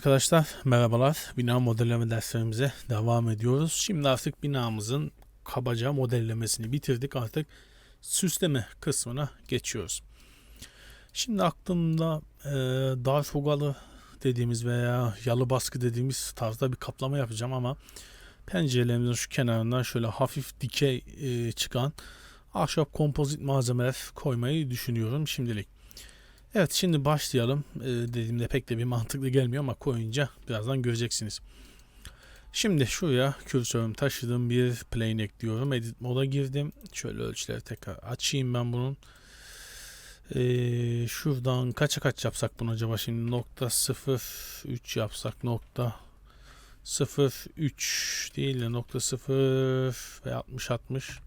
Arkadaşlar merhabalar. Bina modelleme derslerimize devam ediyoruz. Şimdi artık binamızın kabaca modellemesini bitirdik. Artık süsleme kısmına geçiyoruz. Şimdi aklımda e, dar fugalı dediğimiz veya yalı baskı dediğimiz tarzda bir kaplama yapacağım ama pencerelerimizin şu kenarından şöyle hafif dikey e, çıkan ahşap kompozit malzemeler koymayı düşünüyorum şimdilik. Evet şimdi başlayalım. Ee, dediğimde pek de bir mantıklı gelmiyor ama koyunca birazdan göreceksiniz. Şimdi şuraya kürsörümü taşıdım. Bir plane ekliyorum. Edit moda girdim. Şöyle ölçüleri tekrar açayım ben bunun. Ee, şuradan kaça kaç yapsak bunu acaba şimdi nokta 0 yapsak nokta 0 değil de nokta 0 ve 60 60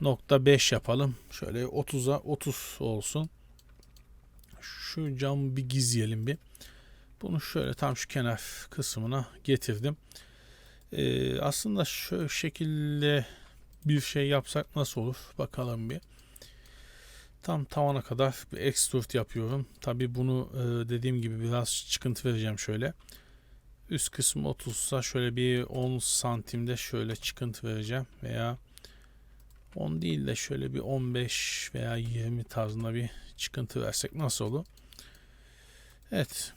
nokta 5 yapalım. Şöyle 30'a 30 olsun şu camı bir gizleyelim bir. Bunu şöyle tam şu kenar kısmına getirdim. Ee, aslında şu şekilde bir şey yapsak nasıl olur? Bakalım bir. Tam tavana kadar bir extrude yapıyorum. Tabi bunu e, dediğim gibi biraz çıkıntı vereceğim şöyle. Üst kısmı 30 sa şöyle bir 10 santimde şöyle çıkıntı vereceğim. Veya 10 değil de şöyle bir 15 veya 20 tarzında bir çıkıntı versek nasıl olur? Evet.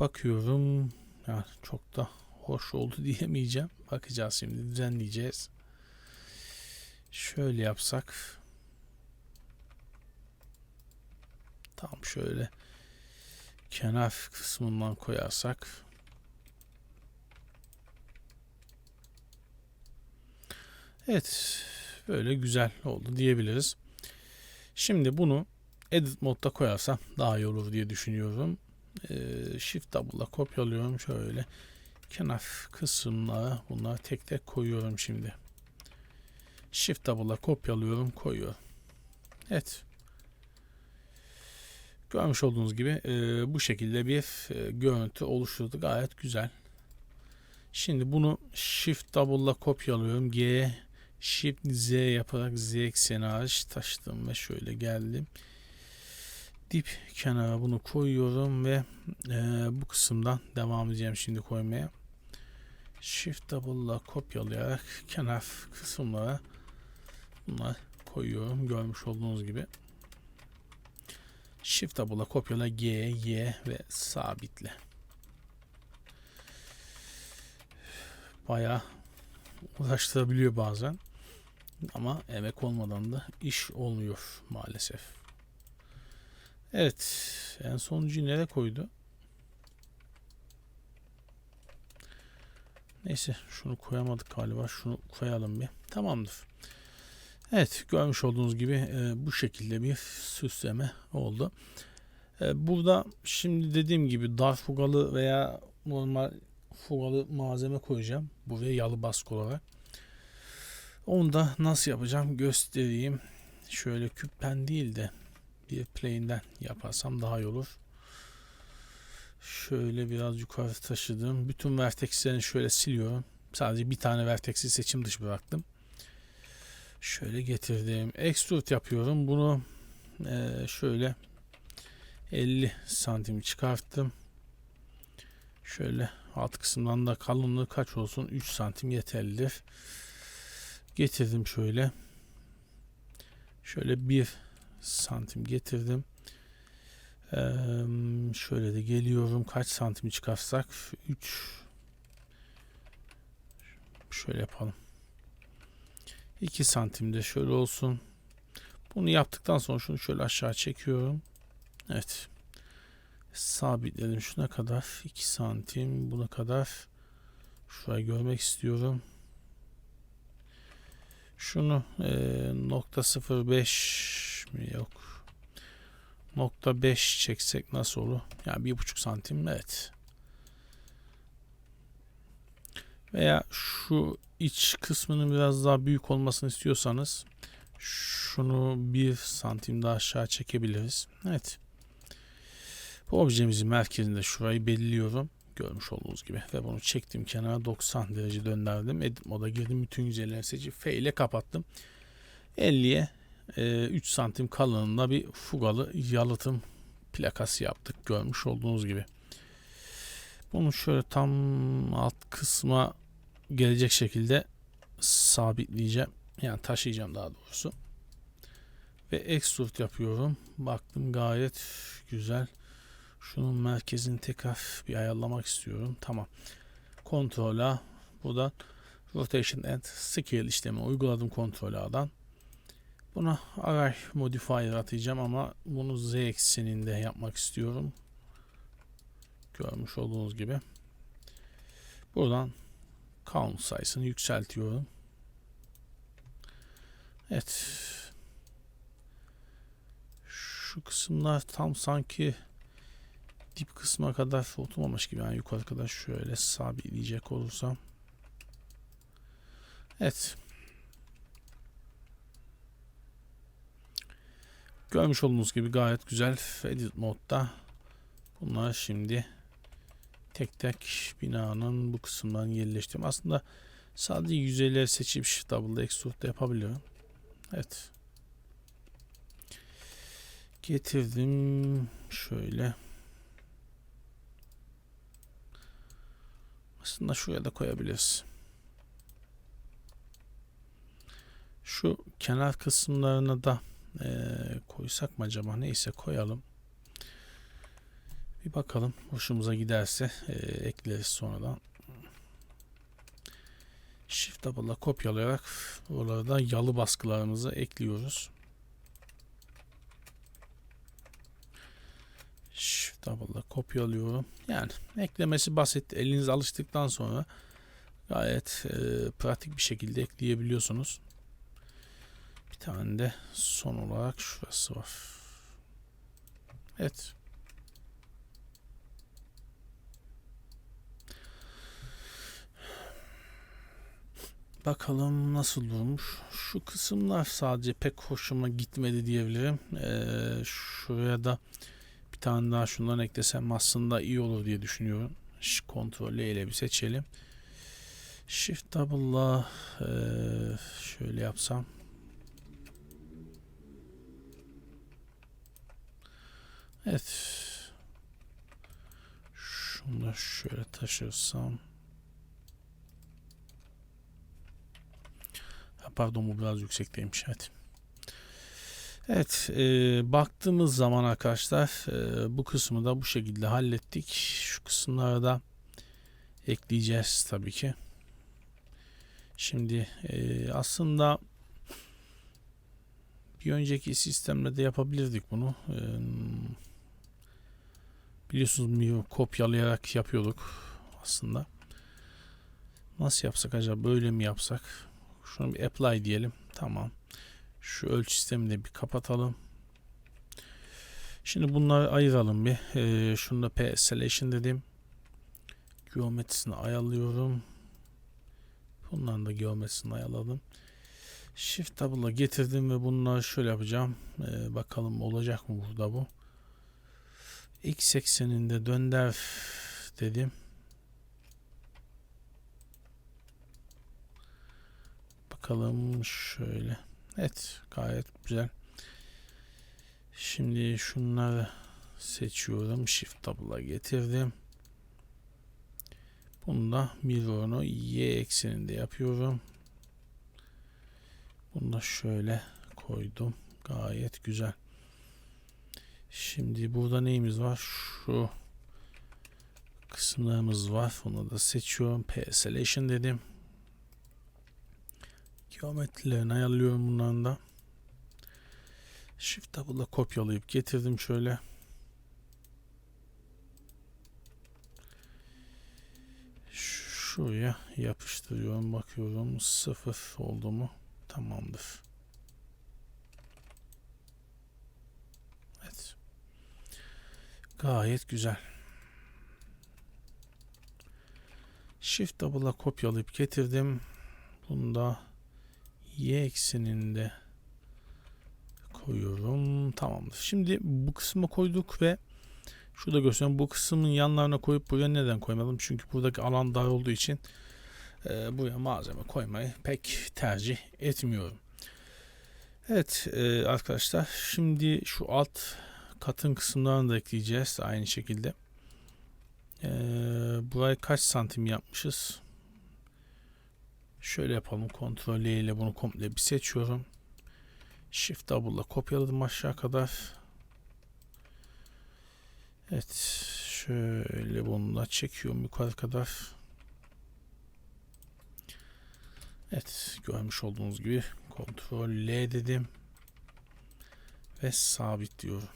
Bakıyorum. Yani çok da hoş oldu diyemeyeceğim. Bakacağız şimdi düzenleyeceğiz. Şöyle yapsak. Tam şöyle kenar kısmından koyarsak. Evet. Böyle güzel oldu diyebiliriz. Şimdi bunu edit modda koyarsam daha iyi olur diye düşünüyorum. Ee, Shift Double'la kopyalıyorum şöyle. Kenar kısımlara bunları tek tek koyuyorum şimdi. Shift Double'la kopyalıyorum koyuyorum. Evet. Görmüş olduğunuz gibi e, bu şekilde bir e, görüntü oluşturdu. Gayet güzel. Şimdi bunu Shift Double'la kopyalıyorum. G Shift Z yaparak Z ekseni hariç taşıdım ve şöyle geldim. Dip kenara bunu koyuyorum ve e, bu kısımdan devam edeceğim şimdi koymaya. Shift double ile kopyalayarak kenar kısımlara bunlar koyuyorum. Görmüş olduğunuz gibi. Shift double ile kopyala G, Y ve sabitle. Bayağı uğraştırabiliyor bazen. Ama emek olmadan da iş olmuyor maalesef. Evet. En sonuncuyu nereye koydu? Neyse şunu koyamadık galiba. Şunu koyalım bir. Tamamdır. Evet görmüş olduğunuz gibi e, bu şekilde bir süsleme oldu. E, burada şimdi dediğim gibi dar fugalı veya normal fugalı malzeme koyacağım. Buraya yalı baskı olarak. Onu da nasıl yapacağım göstereyim. Şöyle küpen değil de bir plane'den yaparsam daha iyi olur. Şöyle biraz yukarı taşıdım. Bütün vertexlerini şöyle siliyorum. Sadece bir tane vertex'i seçim dışı bıraktım. Şöyle getirdim. Extrude yapıyorum. Bunu e, şöyle 50 santim çıkarttım. Şöyle alt kısımdan da kalınlığı kaç olsun? 3 santim yeterlidir. Getirdim şöyle. Şöyle bir santim getirdim. Ee, şöyle de geliyorum. Kaç santim çıkarsak? 3 şöyle yapalım. 2 santimde şöyle olsun. Bunu yaptıktan sonra şunu şöyle aşağı çekiyorum. Evet. Sabitledim şuna kadar. 2 santim buna kadar. Şurayı görmek istiyorum. Şunu e, nokta 05 mi yok. Nokta 5 çeksek nasıl olur? Yani bir buçuk santim evet. Veya şu iç kısmının biraz daha büyük olmasını istiyorsanız şunu bir santim daha aşağı çekebiliriz. Evet. Bu objemizin merkezinde şurayı belirliyorum görmüş olduğunuz gibi ve bunu çektim kenara 90 derece döndürdüm edit moda girdim bütün yüzeyleri seçip F ile kapattım 50'ye e, 3 santim kalınlığında bir fugalı yalıtım plakası yaptık. Görmüş olduğunuz gibi. Bunu şöyle tam alt kısma gelecek şekilde sabitleyeceğim. Yani taşıyacağım daha doğrusu. Ve extrude yapıyorum. Baktım gayet güzel. Şunun merkezini tekrar bir ayarlamak istiyorum. Tamam. Kontrola buradan rotation and scale işlemi uyguladım kontrol A'dan. Buna array modifier atacağım ama bunu z ekseninde yapmak istiyorum. Görmüş olduğunuz gibi. Buradan count sayısını yükseltiyorum. Evet. Şu kısımlar tam sanki dip kısma kadar oturmamış gibi. Yani yukarı kadar şöyle sabitleyecek olursam. Evet. Görmüş olduğunuz gibi gayet güzel edit modda. Bunlar şimdi tek tek binanın bu kısımdan yerleştirdim. Aslında sadece yüzeyleri seçip double extrude yapabiliyorum. Evet. Getirdim şöyle. Aslında şuraya da koyabiliriz. Şu kenar kısımlarını da e, koysak mı acaba? Neyse koyalım. Bir bakalım. Hoşumuza giderse e, ekleriz sonradan. Shift double'la kopyalayarak buralarda yalı baskılarımızı ekliyoruz. Shift double'la kopyalıyorum. Yani eklemesi basit. Eliniz alıştıktan sonra gayet e, pratik bir şekilde ekleyebiliyorsunuz. Bir tane de son olarak şurası var. Evet. Bakalım nasıl durmuş. Şu kısımlar sadece pek hoşuma gitmedi diyebilirim. Ee, şuraya da tane daha şundan eklesem aslında iyi olur diye düşünüyorum. Kontrolü ile bir seçelim. Shift double'la e, şöyle yapsam. Evet. Şunu da şöyle taşırsam. Pardon bu biraz yüksekteymiş. Evet. Evet. E, baktığımız zaman arkadaşlar e, bu kısmı da bu şekilde hallettik. Şu kısımlara da ekleyeceğiz tabii ki. Şimdi e, aslında bir önceki sistemle de yapabilirdik bunu. E, biliyorsunuz kopyalayarak yapıyorduk aslında. Nasıl yapsak acaba böyle mi yapsak? Şunu bir apply diyelim. Tamam. Şu ölçü sistemini de bir kapatalım. Şimdi bunları ayıralım bir. Ee, şunu da P selection dedim. Geometrisini ayarlıyorum. Bunların da geometrisini ayarladım. Shift double'a getirdim ve bunları şöyle yapacağım. Ee, bakalım olacak mı burada bu. X ekseninde dönder dedim. Bakalım şöyle. Evet gayet güzel. Şimdi şunları seçiyorum. Shift double'a getirdim. Bunu da mirror'unu y ekseninde yapıyorum. Bunu da şöyle koydum. Gayet güzel. Şimdi burada neyimiz var? Şu kısımlarımız var. Onu da seçiyorum. P selection dedim. Geometrilerini ayarlıyorum bunların da. Shift double'la kopyalayıp getirdim şöyle. Şuraya yapıştırıyorum. Bakıyorum sıfır oldu mu? Tamamdır. Evet. Gayet güzel. Shift double'la kopyalayıp getirdim. Bunu da y ekseninde koyuyorum. Tamamdır. Şimdi bu kısmı koyduk ve şurada gösteriyorum. Bu kısmın yanlarına koyup buraya neden koymadım? Çünkü buradaki alan dar olduğu için e, buraya malzeme koymayı pek tercih etmiyorum. Evet e, arkadaşlar şimdi şu alt katın kısımlarını da ekleyeceğiz aynı şekilde. E, burayı kaç santim yapmışız? Şöyle yapalım. Ctrl ile bunu komple bir seçiyorum. Shift double ile kopyaladım aşağı kadar. Evet. Şöyle bunu da çekiyorum yukarı kadar. Evet. Görmüş olduğunuz gibi Ctrl L dedim. Ve sabit diyorum.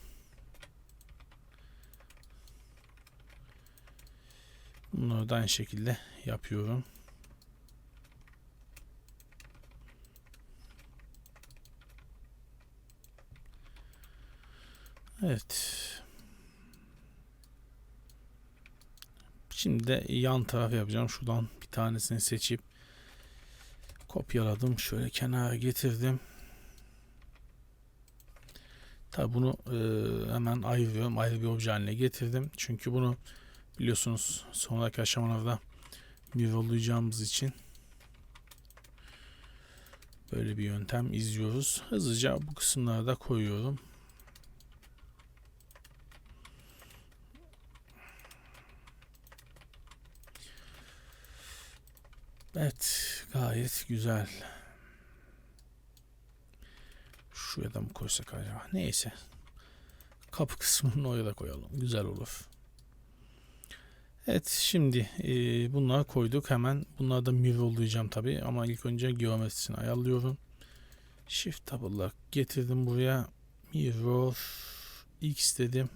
Bunları da aynı şekilde yapıyorum. Evet. Şimdi de yan taraf yapacağım. Şuradan bir tanesini seçip kopyaladım. Şöyle kenara getirdim. Tabi bunu e, hemen ayırıyorum. Ayrı bir obje haline getirdim. Çünkü bunu biliyorsunuz sonraki aşamalarda mirrorlayacağımız için böyle bir yöntem izliyoruz. Hızlıca bu kısımları da koyuyorum. Evet, gayet güzel. Şuraya da mı koysak acaba? Neyse. Kapı kısmını oraya da koyalım. Güzel olur. Evet şimdi e, bunları koyduk. Hemen bunları da mirrorlayacağım tabi. Ama ilk önce geometrisini ayarlıyorum. Shift tab'la getirdim buraya. Mirror X dedim.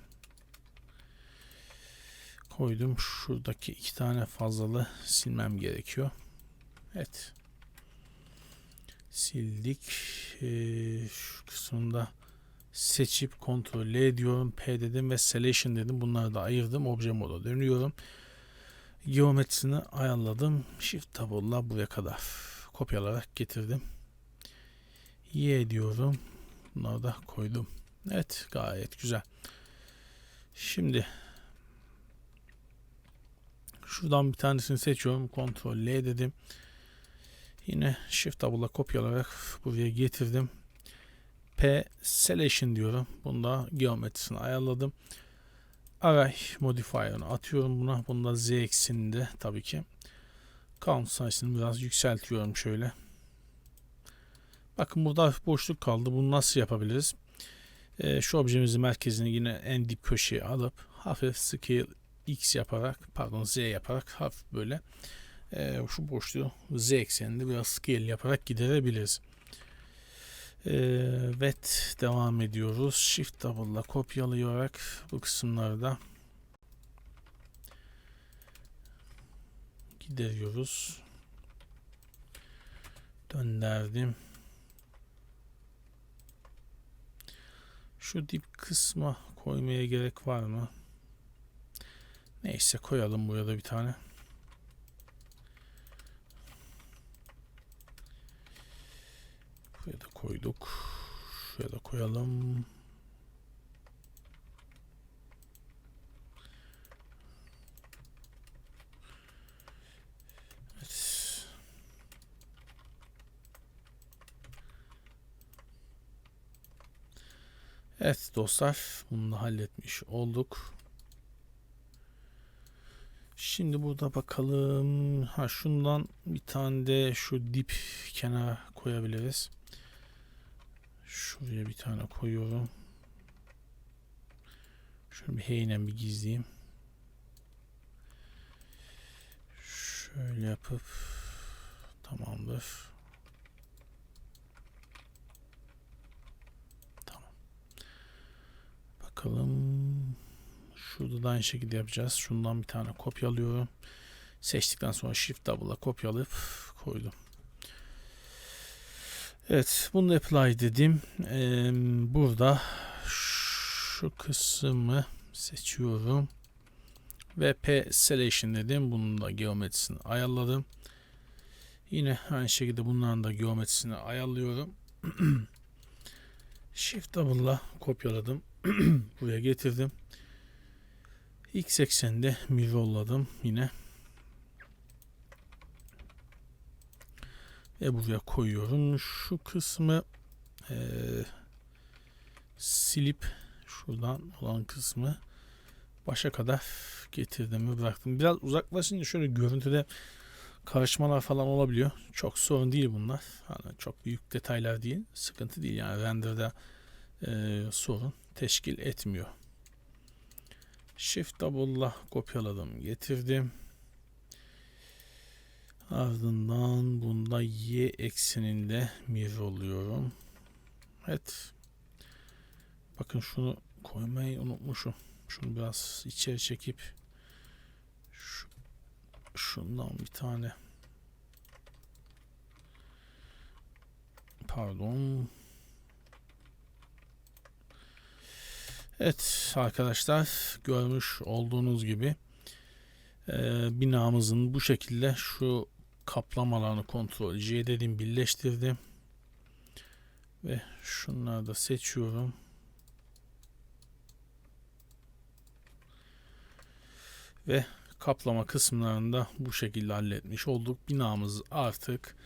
Koydum. Şuradaki iki tane fazlalı silmem gerekiyor. Evet. Sildik. Ee, şu kısmında seçip kontrol L diyorum. P dedim ve selection dedim. Bunları da ayırdım. Obje moda dönüyorum. Geometrisini ayarladım. Shift tab'la buraya kadar kopyalarak getirdim. Y diyorum. Bunları da koydum. Evet gayet güzel. Şimdi şuradan bir tanesini seçiyorum. Ctrl L dedim. Yine Shift Tab'la kopyalayarak buraya getirdim. P Selection diyorum. Bunda geometrisini ayarladım. Array modifier'ını atıyorum buna. Bunda Z ekseninde tabii ki. Count sayısını biraz yükseltiyorum şöyle. Bakın burada hafif boşluk kaldı. Bunu nasıl yapabiliriz? Ee, şu objemizin merkezini yine en dip köşeye alıp hafif scale X yaparak pardon Z yaparak hafif böyle e, şu boşluğu z ekseninde biraz scale yaparak giderebiliriz. E, devam ediyoruz. Shift double ile kopyalayarak bu kısımları da gideriyoruz. Döndürdüm. Şu dip kısma koymaya gerek var mı? Neyse koyalım buraya da bir tane. Buraya da koyduk. Şuraya da koyalım. Evet. Dostlar bunu da halletmiş olduk. Şimdi burada bakalım. Ha şundan bir tane de şu dip kenara koyabiliriz. Şuraya bir tane koyuyorum. Şunu bir heynen bir gizleyeyim. Şöyle yapıp tamamdır. Tamam. Bakalım. Şurada da aynı şekilde yapacağız. Şundan bir tane kopyalıyorum. Seçtikten sonra Shift Double'a kopyalayıp koydum. Evet bunu apply dedim. Ee, burada şu kısmı seçiyorum. Ve P selection dedim. Bunun da geometrisini ayarladım. Yine aynı şekilde bunların da geometrisini ayarlıyorum. Shift double'la kopyaladım. Buraya getirdim. X ekseninde mirrorladım yine. Ve buraya koyuyorum. Şu kısmı e, silip şuradan olan kısmı başa kadar getirdim ve bıraktım. Biraz uzaklaşınca şöyle görüntüde karışmalar falan olabiliyor. Çok sorun değil bunlar. Hani çok büyük detaylar değil. Sıkıntı değil yani render'da e, sorun teşkil etmiyor. Shift double'la kopyaladım, getirdim. Ardından bunda y ekseninde mirror oluyorum. Evet. Bakın şunu koymayı unutmuşum. Şunu biraz içeri çekip şu, şundan bir tane pardon Evet arkadaşlar görmüş olduğunuz gibi e, binamızın bu şekilde şu kaplamalarını kontrol C dedim birleştirdim ve şunları da seçiyorum. Ve kaplama kısımlarını da bu şekilde halletmiş olduk. Binamız artık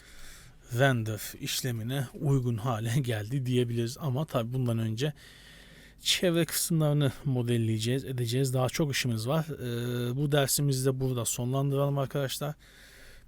render işlemine uygun hale geldi diyebiliriz. Ama tabi bundan önce çevre kısımlarını modelleyeceğiz, edeceğiz. Daha çok işimiz var. Ee, bu dersimizi de burada sonlandıralım arkadaşlar.